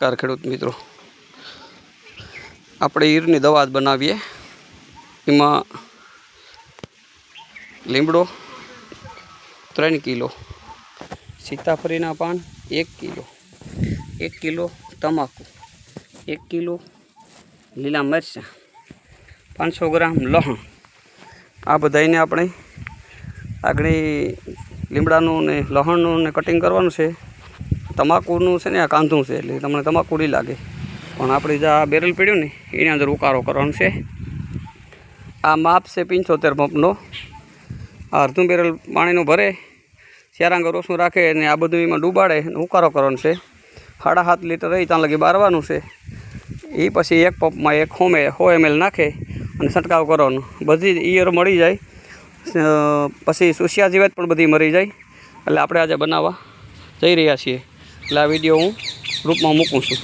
Car ખેડૂત મિત્રો. આપણે ઈરની દવા જ બનાવીએ. એમાં લીમડો ત્રણ કિલો, સીતાફળીના પાન એક કિલો એક કિલો તમાકુ, એક કિલો લીલા મરચાં, પાંચસો ગ્રામ લહણ. આ બધાને આપણે આગળ લીમડાનું ને લહણનું ને કટિંગ કરવાનું છે. તમાકુનું છે ને, આ કાંધું છે, એટલે તમને તમાકુ નહીં લાગે. પણ આપણે જે આ બેરલ પીડ્યું ને, એની અંદર ઉકારો કરવાનો છે. આ માપ છે પંચોતેર પંપનો આ અડધું બેરલ પાણીનું ભરે ચારાંગ રોસું રાખે અને આ બધું એમાં ડૂબાડે અને ઉકારો કરવાનો છે. સાડા સાત લીટર રહી, ત્યાં લગી બારવાનું છે. એ પછી એક પંપમાં એક હોમે સો એમએલ નાખે અને છંટકાવ કરવાનો. બધી ઈયર મળી જાય. પછી સુસિયા જીવાત પણ બધી મરી જાય. એટલે આપણે આજે બનાવવા જઈ રહ્યા છીએ. એટલે આ વીડિયો હું ગ્રુપમાં મૂકું છું.